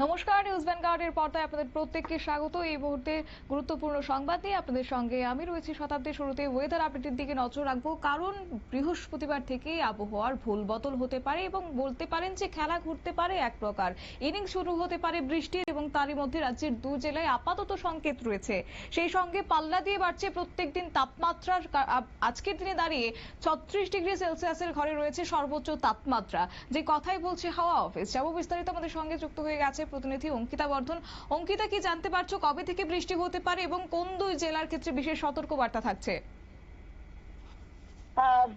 নমস্কার নিউজ ভ্যানগার্ডের পর্দায় আপনাদের প্রত্যেককে স্বাগত। এই মুহূর্তে গুরুত্বপূর্ণ সংবাদ নিয়ে আপনাদের সঙ্গে আমি রয়েছি শতাব্দীর শুরুতে। ওয়েদার আপডেটের দিকে নজর রাখব। কারণ বৃহস্পতিবার থেকেই আবহাওয়ার ভুল বদল হতে পারে এবং বলতে পারেন যে খেলা ঘুরতে পারে এক প্রকার। ইনিংস শুরু হতে পারে বৃষ্টির এবং তারই মধ্যে রাজ্যের দু জেলায় আপাতত সংকেত রয়েছে। সেই সঙ্গে পাল্লা দিয়ে বাড়ছে প্রত্যেকদিন তাপমাত্রার কা- আ- আজকের দিনে দাঁড়িয়ে ছত্রিশ ডিগ্রি সেলসিয়াসের ঘরে রয়েছে সর্বোচ্চ তাপমাত্রা। যে কথাই বলছে হাওয়া অফিস। যাব বিস্তারিত আমাদের সঙ্গে যুক্ত হয়ে গেছে প্রতিনিধি অঙ্কিতা বর্ধন। অঙ্কিতা, কি জানতে পারছ কবে থেকে বৃষ্টি হতে পারে এবং কোন দুই জেলার ক্ষেত্রে বিশেষ সতর্কবার্তা থাকছে?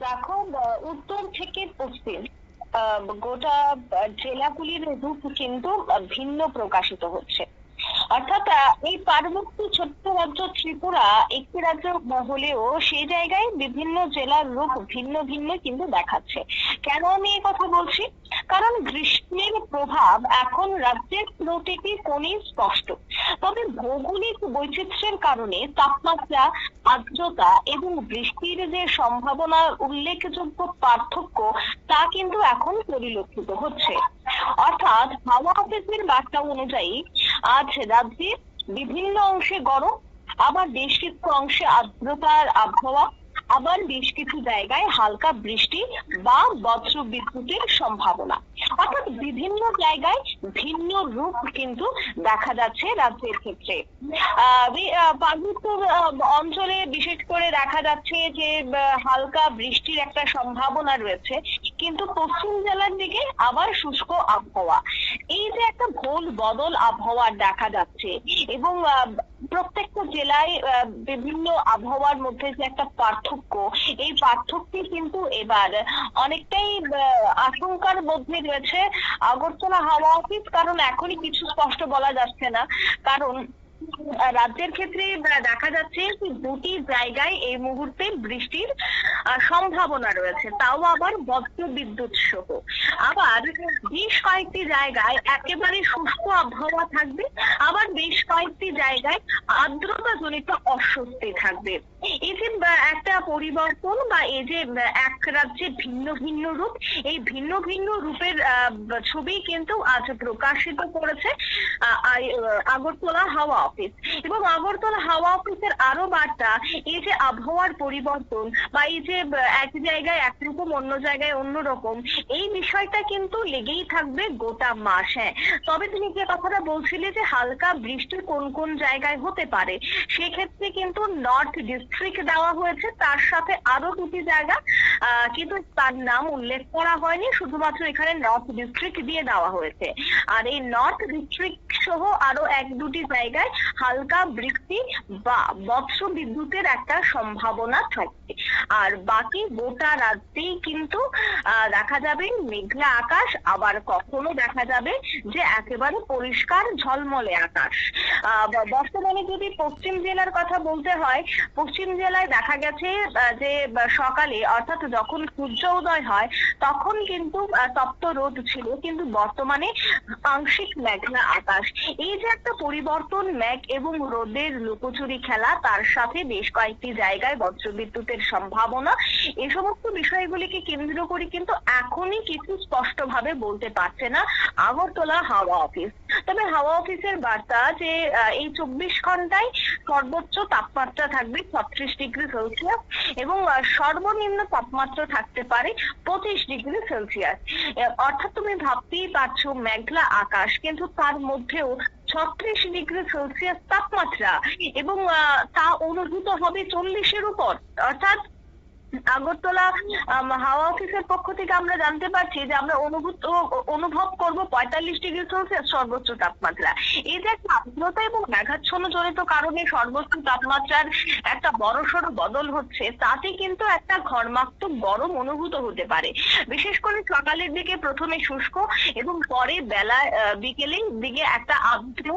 দেখো উত্তর থেকে পশ্চিম গোটা জেলাগুলির রূপ কিন্তু ভিন্ন প্রকাশিত হচ্ছে। অর্থাৎ এই পার্বত্য ছোট্ট রাজ্য ত্রিপুরা একটি রাজ্য হলেও সেই জায়গায় বিভিন্ন জেলার রূপ ভিন্ন ভিন্ন কিন্তু দেখাচ্ছে। কেন আমি এই কথা বলছি? কারণ গ্রীষ্মের প্রভাব এখন রাজ্যের প্রতিটি কোণে স্পষ্ট। তবে ভৌগোলিক বৈচিত্র্যের কারণে তাপমাত্রা, আর্দ্রতা এবং বৃষ্টির যে সম্ভাবনার উল্লেখযোগ্য পার্থক্য তা কিন্তু এখন পরিলক্ষিত হচ্ছে। অর্থাৎ হাওয়া অফিসের বার্তা অনুযায়ী, আজ রাজ্যে বিভিন্ন অংশে গরম, আবার বেশ কিছু অংশে আর্দ্রতার আবহাওয়া, আবার বেশ কিছু জায়গায় হালকা বৃষ্টি বা বজ্র বিদ্যুতের সম্ভাবনা। অর্থাৎ বিভিন্ন জায়গায় ভিন্ন রূপ কিন্তু দেখা যাচ্ছে রাজ্যের ক্ষেত্রে। অঞ্চলে বিশেষ করে দেখা যাচ্ছে যে হালকা বৃষ্টির একটা সম্ভাবনা রয়েছে। কিন্তু পশ্চিম জেলার দিকে আবার শুষ্ক আবহাওয়া। এই যে একটা ভুল বদল আবহাওয়ার দেখা যাচ্ছে এবং প্রত্যেকটা জেলায় বিভিন্ন আবহাওয়ার মধ্যে যে একটা পার্থক্য, এই পার্থক্যে কিন্তু এবার অনেকটাই আশঙ্কার মধ্যে রয়েছে আগরতলা হাওয়া অফিস। কারণ এখনই কিছু স্পষ্ট বলা যাচ্ছে না। কারণ রাজ্যের ক্ষেত্রে দেখা যাচ্ছে যে দুটি জায়গায় এই মুহূর্তে বৃষ্টির সম্ভাবনা রয়েছে। তাও আবার বজ্র বিদ্যুৎ সহ। আবার বেশ কয়েকটি জায়গায় একেবারে শুষ্ক আবহাওয়া থাকবে। আবার বেশ কয়েকটি জায়গায় আর্দ্রতা জনিত অস্বস্তি থাকবে। এই যে একটা পরিবর্তন বা এই যে এক রাজ্যে ভিন্ন ভিন্ন রূপ, এই ভিন্ন ভিন্ন রূপের ছবি কিন্তু আজ প্রকাশিত করেছে আগরতলা হাওয়া অফিস। এবং আগরতলা হাওয়া অফিসের আরও বার্তা, এই যে আবহাওয়ার পরিবর্তন বা এই যে এক জায়গায় একরকম অন্য জায়গায় অন্যরকম এই বিষয়টা কিন্তু লেগেই থাকবে গোটা মাস। হ্যাঁ তবে তুমি যে কথাটা বলছিলে যে হালকা বৃষ্টি কোন কোন জায়গায় হতে পারে, সেক্ষেত্রে কিন্তু নর্থ ডিস্ট্রিক্ট দেওয়া হয়েছে, তার সাথে আরও দুটি জায়গা কিন্তু তার নাম উল্লেখ করা হয়নি, শুধুমাত্র এখানে নর্থ ডিস্ট্রিক্ট দিয়ে দেওয়া হয়েছে। আর এই নর্থ ডিস্ট্রিক্ট সহ আরও এক দুটি জায়গায় হালকা বৃষ্টি বা বৎস বিদ্যুতের একটা সম্ভাবনা থাকবে। আর বাকি গোটা রাজ্যেই কিন্তু দেখা যাবে মেঘলা আকাশ, আবার কখনো দেখা যাবে যে একেবারে পরিষ্কার ঝলমলে আকাশ। বর্তমানে যদি পশ্চিম জেলার কথা বলতে হয়, পশ্চিম জেলায় দেখা গেছে যে সকালে, অর্থাৎ যখন সূর্য উদয় হয়, তখন কিন্তু তপ্ত রোদ ছিল, কিন্তু বর্তমানে আংশিক মেঘলা আকাশ। এই যে একটা পরিবর্তন মেঘ এবং রোদের লুকোচুরি খেলা, তার সাথে বেশ কয়েকটি জায়গায় বজ্রবিদ্যুতের সম্ভাবনা। এই সমস্ত বিষয়গুলিকে কেন্দ্র করে কিন্তু এখনই কিছু স্পষ্টভাবে বলতে পারছে না আগরতলা হাওয়া অফিস। তবে হাওয়া অফিসের বার্তা যে এই চব্বিশ ঘন্টায় সর্বোচ্চ তাপমাত্রা থাকবে ছত্রিশ ডিগ্রি সেলসিয়াস এবং সর্বনিম্ন তাপমাত্রা থাকতে পারে পঁচিশ ডিগ্রি সেলসিয়াস। অর্থাৎ তুমি ভাবতেই পারছ মেঘলা আকাশ, কিন্তু তার মধ্যেও ছত্রিশ ডিগ্রি সেলসিয়াস তাপমাত্রা এবং তা অনুভূত হবে চল্লিশের উপর। অর্থাৎ আগরতলা হাওয়া অফিসের পক্ষ থেকে আমরা জানতে পারছি যে আমরা অনুভূত অনুভব করব পঁয়তাল্লিশ ডিগ্রি সেলসিয়াস সর্বোচ্চ তাপমাত্রা। এই যে একটা আর্দ্রতা এবং মেঘাচ্ছন্ন জনিত কারণে সর্বোচ্চ তাপমাত্রার একটা বড়সড় বদল হচ্ছে, তাতে কিন্তু একটা ঘর্মাক্ত গরম অনুভূত হতে পারে। বিশেষ করে সকালের দিকে প্রথমে শুষ্ক এবং পরে বেলা বিকেলের দিকে একটা আর্দ্র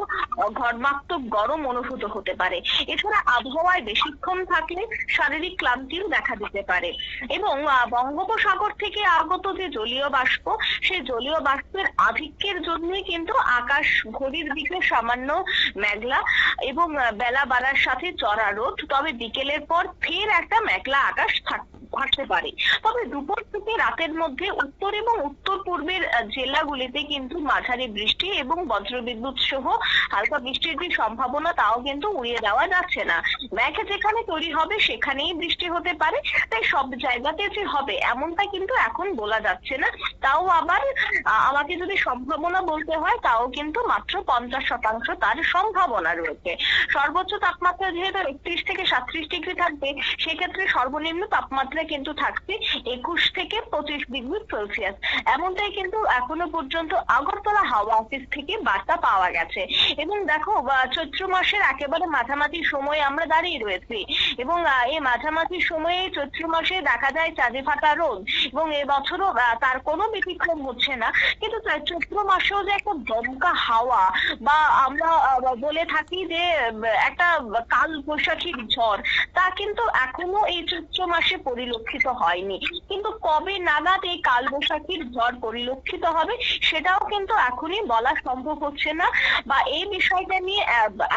ঘর্মাক্ত গরম অনুভূত হতে পারে। এছাড়া আবহাওয়ায় বেশিক্ষণ থাকলে শারীরিক ক্লান্তিও দেখা দিতে পারে। এবং বঙ্গোপসাগর থেকে আগত যে জলীয় বাষ্প সেই জলীয় বাষ্পের আধিক্যের জন্যই কিন্তু আকাশ ঘড়ির দিকে সামান্য মেঘলা এবং বেলা বাড়ার সাথে চড়া রোদ। তবে বিকেলের পর ফের একটা মেঘলা আকাশ থাকবে থাকতে পারে। তবে দুপুর থেকে রাতের মধ্যে উত্তর এবং উত্তর পূর্বের জেলাগুলিতে কিন্তু মাঝারি বৃষ্টি এবং বজ্রবিদ্যুৎ সহ হালকা বৃষ্টির যে সম্ভাবনা, তাও কিন্তু উড়িয়ে দেওয়া যাচ্ছে না। মেঘ যেখানে তৈরি হবে, সেখানেই বৃষ্টি হতে পারে। তাই সব জায়গাতে যে হবে, এমনটা কিন্তু এখন বলা যাচ্ছে না। তাও আবার আমাকে যদি সম্ভাবনা বলতে হয়, তাও কিন্তু মাত্র পঞ্চাশ শতাংশ তার সম্ভাবনা রয়েছে। সর্বোচ্চ তাপমাত্রা যেহেতু একত্রিশ থেকে সাতত্রিশ ডিগ্রি থাকবে, সেক্ষেত্রে সর্বনিম্ন তাপমাত্রা কিন্তু থাকছে একুশ থেকে পঁচিশ ডিগ্রি সেলসিয়াস। এমনটাই কিন্তু এখনও পর্যন্ত আগরতলা হাওয়া অফিস থেকে বার্তা পাওয়া গেছে। এবং দেখো চৈত্র মাসের একেবারে মাঝামাঝি সময়ে আমরা দাঁড়িয়ে রয়েছি। এবং এই মাঝামাঝি সময়ে চৈত্র মাসে দেখা যায় চাঁদে ফাটা রোদ। এবং এবছরও তার কোনো ব্যতিক্রম হচ্ছে না। কিন্তু চৈত্র মাসেও যে একটা দমকা হাওয়া বা আমরা বলে থাকি যে একটা কাল বৈশাখীর ঝড়, তা কিন্তু এখনও এই চৈত্র মাসে পরিলক্ষিত হয়নি। কিন্তু কবে নাগাদ এই কাল বৈশাখীর ঝড় পরিলক্ষিত হবে, সেটাও কিন্তু এখনই বলা সম্ভব হচ্ছে না। বা এই বিষয়টা নিয়ে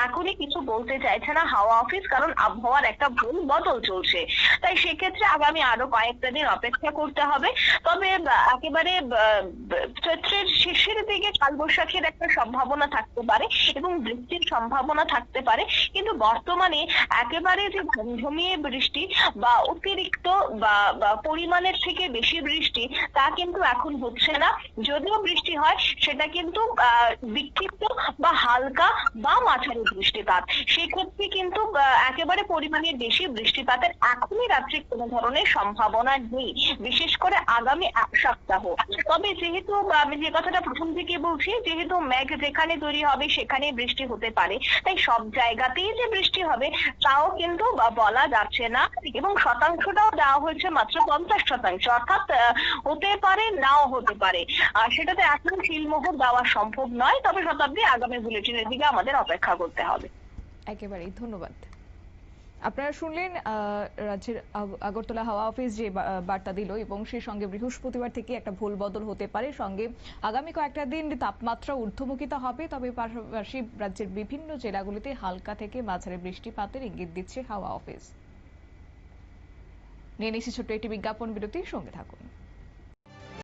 এখনই কিছু বলতে চাইছে না হাওয়া অফিস, কারণ আবহাওয়ার একটা ভুল বদল চলছে। তাই সেক্ষেত্রে আগামী আরও কয়েকটা দিন অপেক্ষা করতে হবে। তবে একেবারে চৈত্রের শেষের দিকে কালবৈশাখীর একটা সম্ভাবনা থাকতে পারে এবং বৃষ্টির সম্ভাবনা থাকতে পারে। কিন্তু বর্তমানে একেবারে যে ঝমঝমিয়ে বৃষ্টি বা অতিরিক্ত বা পরিমাণের থেকে বেশি বৃষ্টি, তা কিন্তু এখন হচ্ছে না। যদিও বৃষ্টি হয়, সেটা কিন্তু বিক্ষিপ্ত বা হালকা বা মাঝারি বৃষ্টিপাত। সেক্ষেত্রে কিন্তু একেবারে পরিমাণে বেশি বৃষ্টিপাতের এখনই রাত্রে কোনো ধরনের সম্ভাবনা নেই, বিশেষ করে আগামী এক সপ্তাহ। তবে যেহেতু আমি যে কথাটা প্রথম থেকে বলছি, যেহেতু মেঘ যেখানে তৈরি হবে সেখানে বৃষ্টি হতে পারে। তাই সব জায়গাতেই যে বৃষ্টি হবে, তাও কিন্তু বলা যাচ্ছে না। এবং শতাংশটাও দেওয়া হয়েছে মাত্র পঞ্চাশ শতাংশ। অর্থাৎ হতে পারে, নাও হতে পারে। সেটাতে এখন শিলমোহর দেওয়া সম্ভব নয়, তবে শতাব্দী আগামী বুলেটিনের দিকে আমাদের অপেক্ষা করতে হবে। একেবারেই, ধন্যবাদ। আপনারা শুনলেন রাজ্যের আগরতলা হাওয়া অফিস যে বার্তা দিল এবং সেই সঙ্গে বৃহস্পতিবার থেকে একটা ভুল বদল হতে পারে। সঙ্গে আগামী কয়েকটা দিন তাপমাত্রা ঊর্ধ্বমুখিতা হবে, তবে পাশাপাশি রাজ্যের বিভিন্ন জেলাগুলিতে হালকা থেকে মাঝারি বৃষ্টিপাতের ইঙ্গিত দিচ্ছে হাওয়া অফিস। নিয়ে নিচ্ছি ছোট্ট একটি বিজ্ঞাপন বিরতির, সঙ্গে থাকুন।